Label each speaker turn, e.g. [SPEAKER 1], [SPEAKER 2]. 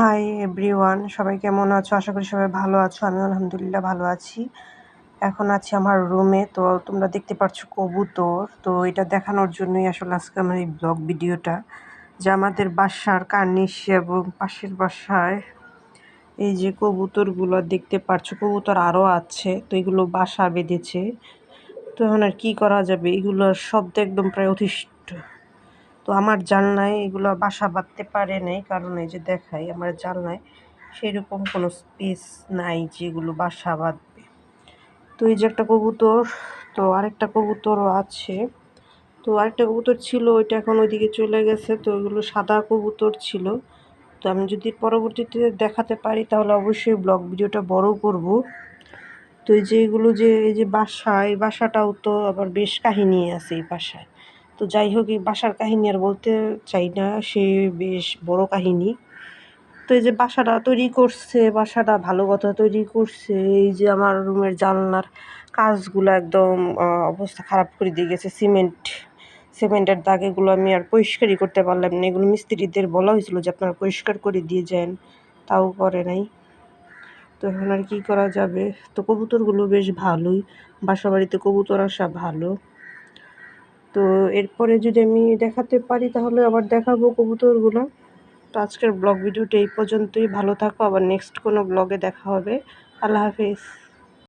[SPEAKER 1] Hi everyone সবাই কেমন আছো? আশা করি সবাই ভালো আছো। আমি আলহামদুলিল্লাহ ভালো আছি। এখন আছি আমার রুমে তো তোমরা দেখতে পাচ্ছ কবুতর। তো এটা দেখানোর জন্যই আসলে আজকে আমার এই ব্লগ ভিডিওটা। যে আমাদের বাসার কার্নিশ এবং পাশের বাসায় এই যে কবুতরগুলো দেখতে পাচ্ছ কবুতর আরও আছে। তো এগুলো বাসা বেঁধেছে। তো এখন আর কী করা যাবে? এগুলোর শব্দ একদম প্রায় অতিষ্ঠ। তো আমার জানলায় এগুলো বাসা বাঁধতে পারে নাই, কারণ এই যে দেখাই আমার জানলায় সেরকম কোনো স্পেস নাই যেগুলো বাসা বাঁধবে। তো এই যে একটা কবুতর, তো আরেকটা কবুতরও আছে। তো আরেকটা কবুতর ছিল, ওইটা এখন ওইদিকে চলে গেছে, তো ওইগুলো সাদা কবুতর ছিল। তো আমি যদি পরবর্তীতে দেখাতে পারি, তাহলে অবশ্যই ব্লগ ভিডিওটা বড় করব। তো এই যে এগুলো যে, এই যে বাসা, এই বাসাটাও তো আবার বেশ কাহিনী আছে এই বাসায়। তো যাই হোক, এই বাসার কাহিনী আর বলতে চাই না, সে বেশ বড় কাহিনী। তো এই যে বাসাটা তৈরি করছে, বাসাটা ভালো কথা তৈরি করছে, এই যে আমার রুমের জানলার কাজগুলো একদম অবস্থা খারাপ করে দিয়ে গেছে। সিমেন্ট, সিমেন্টের দাগ এগুলো আমি আর পরিষ্কারই করতে পারলাম না। এগুলো মিস্ত্রিদের বলা হয়েছিল যে আপনারা পরিষ্কার করে দিয়ে যান, তাও করে নাই। তো এখন আর কী করা যাবে? তো কবুতরগুলো বেশ ভালোই বাসা বাড়িতে কবুতর আসা ভালো। তো এরপরে যদি আমি দেখাতে পারি, তাহলে আবার দেখাবো কবুতরগুলো। তো আজকের ব্লগ ভিডিওটা এই পর্যন্তই। ভালো থাকো, আবার নেক্সট কোনো ব্লগে দেখা হবে। আল্লাহ হাফিজ।